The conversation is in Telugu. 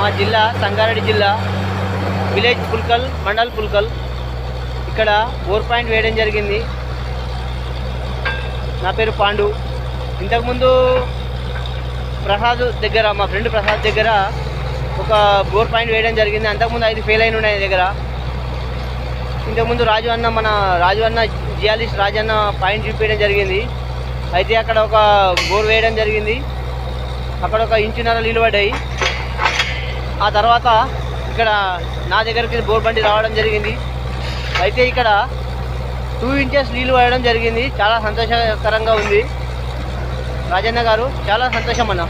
మా జిల్లా సంగారెడ్డి జిల్లా విలేజ్ పుల్కల్ మండల్ పుల్కల్ ఇక్కడ ఫోర్ పాయింట్ వేయడం జరిగింది. నా పేరు పాండు. ఇంతకుముందు ప్రసాద్ దగ్గర మా ఫ్రెండ్ ప్రసాద్ దగ్గర ఒక బోర్ పాయింట్ వేయడం జరిగింది. అంతకుముందు ఐదు ఫెయిల్ అయిన ఉన్నాయి దగ్గర. ఇంతకుముందు రాజు అన్న మన రాజు అన్న జియాలిస్ట్ రాజు అన్న పాయింట్ చూపించడం జరిగింది. అయితే అక్కడ ఒక బోర్ వేయడం జరిగింది. అక్కడ ఒక ఇంచున్నర నీళ్ళు పడ్డాయి ఆ తర్వాత ఇక్కడ నా దగ్గరికి బోర్ బండి రావడం జరిగింది. అయితే ఇక్కడ టూ ఇంచెస్ నీళ్ళు పడడం జరిగింది. చాలా సంతోషకరంగా ఉంది. రాజన్న గారు చాలా సంతోషం అన్న.